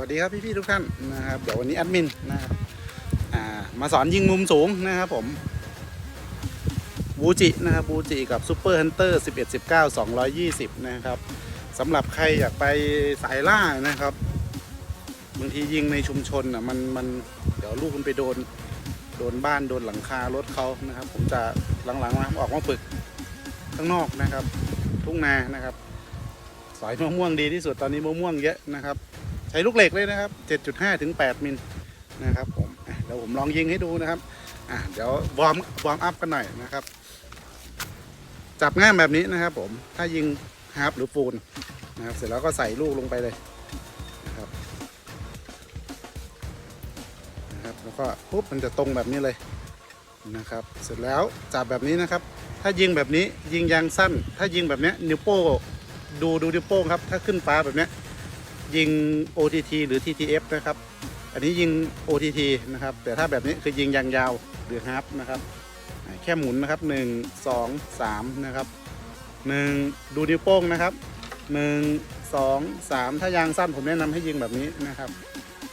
วัสดีครับพี่ๆทุกท่านนะครับเดี๋ยววันนี้แอดมินนะครับมาสอนยิงมุมสูงนะครับผมบูจินะครับบูจิกับซูเปอร์ฮันเตอร์11 19 220 นะครับสำหรับใครอยากไปสายล่านะครับบางทียิงในชุมชนอะมันมันเดี๋ยวลูกมันไปโดนโดนบ้านโดนหลังคารถเขานะครับ ผมจะหลังๆมาออกมาฝึกข้างนอกนะครับ ทุ่งนานะครับ สอยมะม่วงดีที่สุดตอนนี้มะม่วงเยอะนะครับ ใช้ลูกเหล็กเลยนะครับ 7.5ถึง8มิลนะครับผมเดี๋ยวผมลองยิงให้ดูนะครับอะเดี๋ยววอร์มวอร์มอัพกันหน่อยนะครับ จับง่ามแบบนี้นะครับ ผมถ้ายิงฮาร์ปหรือฟูลนะครับ เสร็จแล้วก็ใส่ลูกลงไปเลยนะครับนะครับ แล้วก็ปุ๊บมันจะตรงแบบนี้เลยนะครับ เสร็จแล้วจับแบบนี้นะครับ ถ้ายิงแบบนี้ยิงยางสั้น ถ้ายิงแบบนี้นิ้วโป้งดูดูนิ้วโป้งครับ ถ้าขึ้นฟ้าแบบนี้ ยิง OTT หรือ TTF นะครับ อันนี้ยิง OTT นะครับ แต่ถ้าแบบนี้คือยิงยางยาวหรือฮาร์ปนะครับแค่หมุนนะครับ 1 2 3 นะครับ 1 ดูนิ้วโป้งนะครับ 1 2 3 ถ้ายางสั้นผมแนะนำให้ยิงแบบนี้นะครับ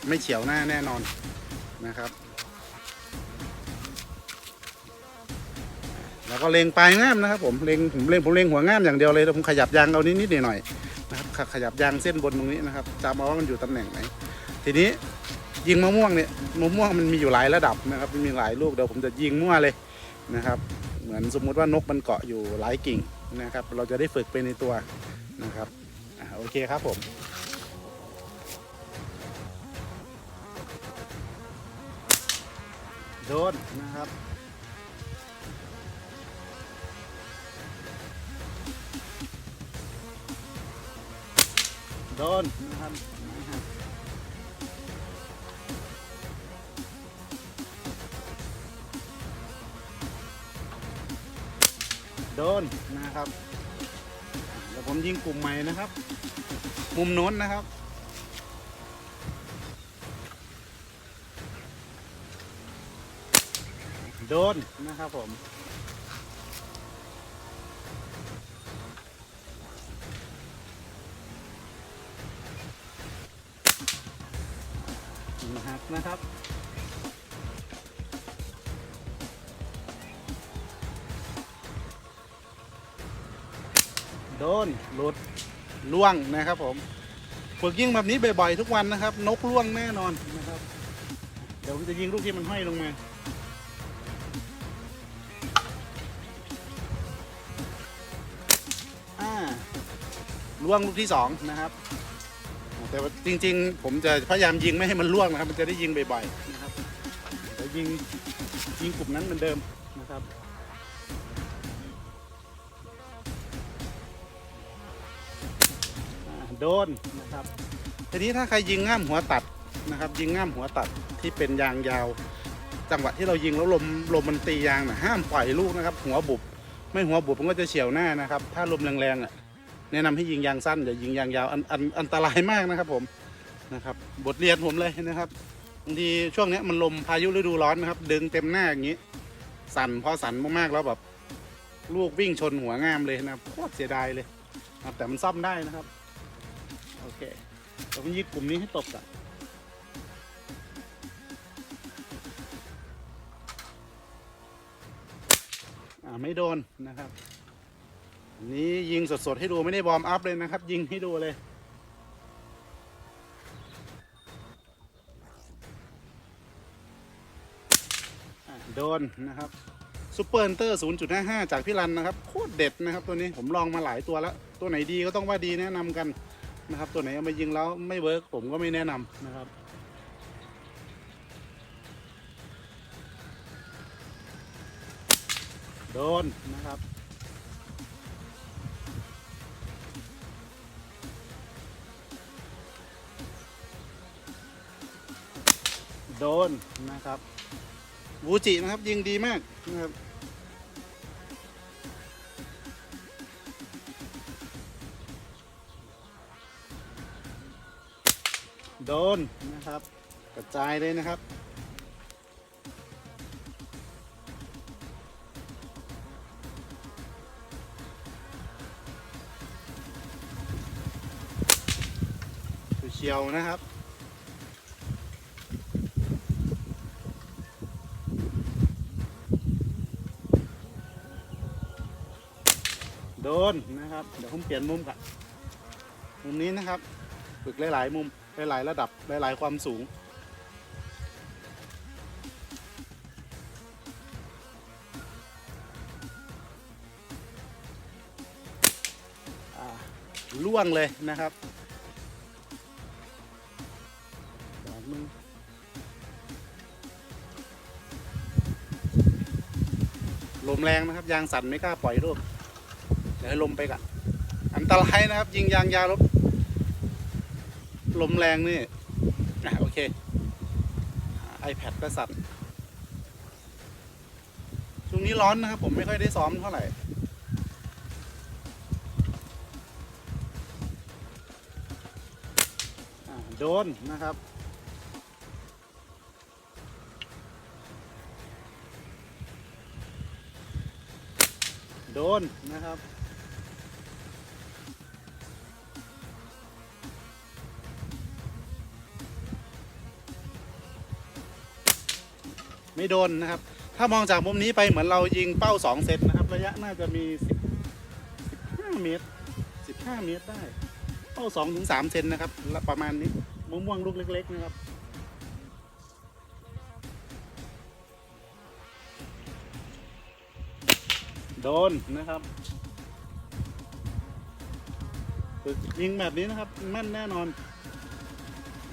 ไม่เฉียวหน้าแน่นอนนะครับ แล้วก็เล็งปลายง่ามนะครับผมเล็งผมเล็งผมเล็งหัวง่ามอย่างเดียวเลยแล้วผมขยับยางเอานิดนิดหน่อยๆนะครับ ขขยับยางเส้นบนตรงนี้นะครับจำเอาว่ามันอยู่ตำแหน่งไหน ทีนี้ยิงมะม่วงเนี่ยมะม่วงมันมีอยู่หลายระดับนะครับมันมีหลายลูกเดี๋ยวผมจะยิงมั่วเลยนะครับ เหมือนสมมุติว่านกมันเกาะอยู่หลายกิ่งนะครับ เราจะได้ฝึกไปในตัวนะครับอโอเคครับผมโดนนะครับ โดนนะครับนะครับโดนนะครับเดี๋ยวผมยิงกลุ่มใหม่นะครับ มุมโน้นนะครับโดนนะครับผม นะครับ โดนหลุดล่วงนะครับผมฝึกยิงแบบนี้บ่อยๆทุกวันนะครับ นกล่วงแน่นอนนะครับ เดี๋ยวจะยิงลูกที่มันห้อยลงมาอ่าล่วงลูกที่สองนะครับ แต่ว่าจริง ๆ ผมจะพยายามยิงไม่ให้มันล่วงนะครับ มันจะได้ยิงบ่อยๆนะครับเดี๋ยวยิงยิงกลุ่มนั้นเหมือนเดิมนะครับ โดนนะครับ ทีนี้ถ้าใครยิงง่ามหัวตัดนะครับ ยิงง่ามหัวตัดที่เป็นยางยาว จังหวะที่เรายิงแล้วลมลมมันตียางนะห้ามปล่อยลูกนะครับ หัวบุบไม่หัวบุบมันก็จะเฉียวหน้านะครับ ถ้าลมแรงๆอะ แนะนำให้ยิงยางสั้นอย่ายิงยางยาวอันอันอันตรายมากนะครับผมนะครับบทเรียนผมเลยนะครับบางทีช่วงนี้มันลมพายุฤดูร้อนนะครับ ดึงเต็มหน้าอย่างนี้ สั่นพอสั่นมากๆแล้วแบบลูกวิ่งชนหัวงามเลยนะครับโคตรเสียดายเลยนะครับแต่มันซ่อมได้นะครับ โอเคเดี๋ยวผมยิงกลุ่มนี้ให้ตกก่อนอ่าไม่โดนนะครับ นี้ยิงสดๆให้ดูไม่ได้วอร์มอัพเลยนะครับ ยิงให้ดูเลย โดนนะครับซูเปอร์ฮันเตอร์ 0.55 จากพี่รันนะครับ โคตรเด็ดนะครับตัวนี้ผมลองมาหลายตัวแล้ว ตัวไหนดีก็ต้องว่าดีแนะนำกันนะครับ ตัวไหนเอามายิงแล้วไม่เวิร์กผมก็ไม่แนะนำนะครับโดนนะครับ โดนนะครับวูจินะครับยิงดีมากนะครับโดนนะครับ กระจายเลยนะครับเฉียวๆนะครับ โดนนะครับ เดี๋ยวผมเปลี่ยนมุมก่อนมุมนี้นะครับฝึกหลาย ๆ มุมหลาย ๆ ระดับหลาย ๆ ความสูง ล่วงเลยนะครับดอกหนึงลมแรงนะครับ ยางสั่นไม่กล้าปล่อยลูก เดี๋ยวให้ลมไปก่อนอันตรายนะครับ ยิงยางยาลบลมแรงนี่อะโอเคไอแพดก็สั่นช่วงนี้ร้อนนะครับ ผมไม่ค่อยได้ซ้อมเท่าไหร่โดนนะครับโดนนะครับ ไม่โดนนะครับ ถ้ามองจากมุมนี้ไปเหมือนเรายิงเป้า 2 เซนนะครับ ระยะน่าจะมี 15 เมตร 15 เมตรได้ เป้า2ถึง3เซนนะครับ ประมาณนี้มะม่วงลูกเล็ก ๆ นะครับโดนนะครับยิงแบบนี้นะครับแม่นแน่นอน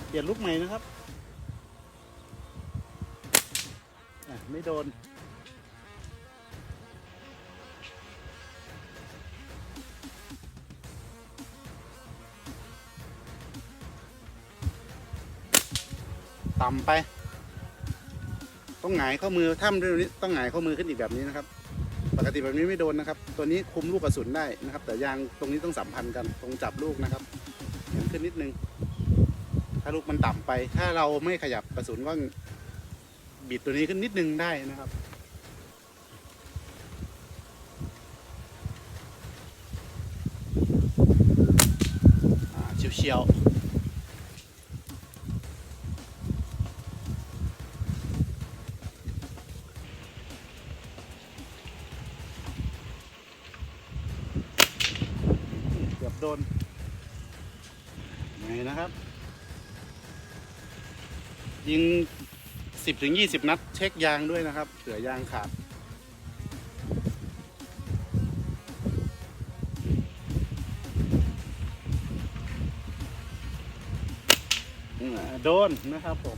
เปลี่ยนลูกใหม่นะครับอะ ไม่โดน ต่ำไป ต้องหงายข้อมือถ้ำด้วยนี้ต้องหงายข้อมือขึ้นอีกแบบนี้นะครับ ปกติแบบนี้ไม่โดนนะครับ ตัวนี้คุมลูกกระสุนได้นะครับ แต่ยางตรงนี้ต้องสัมพันธ์กันตรงจับลูกนะครับเอียงขึ้นนิดนึง ถ้าลูกมันต่ำไป ถ้าเราไม่ขยับกระสุนก็ บิดตัวนี้ขึ้นนิดนึงได้นะครับเฉียวๆเกือบโดนไงนะครับ ยิง 10ถึง20 นัด เช็คยางด้วยนะครับเผื่อยางขาด โดนนะครับผม